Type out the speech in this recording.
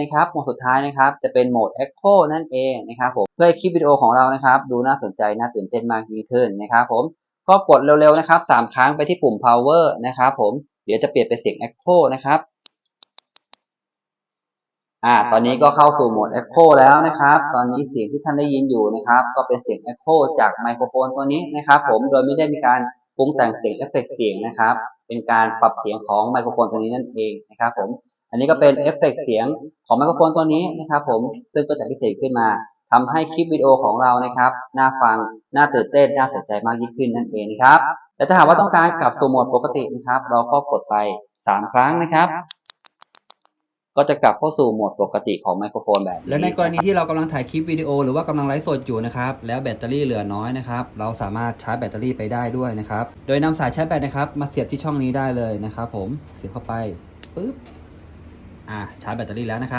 นะครับโหมดสุดท้ายนะครับจะเป็นโหมด Echo นั่นเองนะครับผมเพื่อให้คลิปวิดีโอของเรานะครับ ดูน่าสนใจน่าตื่นเต้นมากยิ่งขึ้นนะครับผมก็กดเร็วๆนะครับสามครั้งไปที่ปุ่ม power นะครับผมเดี๋ยวจะเปลี่ยนเป็นเสียง Echo นะครับอ่าตอนนี้ก็เข้าสู่โหมด Echo แล้วนะครับ ตอนนี้เสียงที่ท่านได้ยินอยู่นะครับ ก็เป็นเสียง Echo จากไมโครโฟนตัวนี้นะครับผมโดยไม่ได้มีการปรุงแต่งเสียงเอฟเฟกต์เสียงนะครับ เป็นการปรับเสียงของไมโครโฟนตัวนี้นั่นเองนะครับผม อันนี้ก็เป็นเอฟเฟกต์เสียงของไมโครโฟนตัวนี้นะครับผมซึ่งก็จะพิเศษขึ้นมาทำให้คลิปวิดีโอของเรานะครับน่าฟังน่าตื่นเต้นน่าสนใจมากยิ่งขึ้นนั่นเองครับและถ้าหากว่าต้องการกลับสู่โหมดปกตินะครับ เราก็กดไป 3 ครั้งนะครับ ก็จะกลับเข้าสู่โหมดปกติของไมโครโฟนแบบนี้และในกรณีที่เรากำลังถ่ายคลิปวิดีโอหรือว่ากำลังไลฟ์สดอยู่นะครับแล้วแบตเตอรี่เหลือน้อยนะครับ เราสามารถชาร์จแบตเตอรี่ไปได้ด้วยนะครับ โดยนำสายชาร์จแบตนะครับ มาเสียบที่ช่องนี้ได้เลยนะครับ ผมเสียบเข้าไปปึ๊บ อ่าชาร์จแบตเตอรี่แล้วนะครับ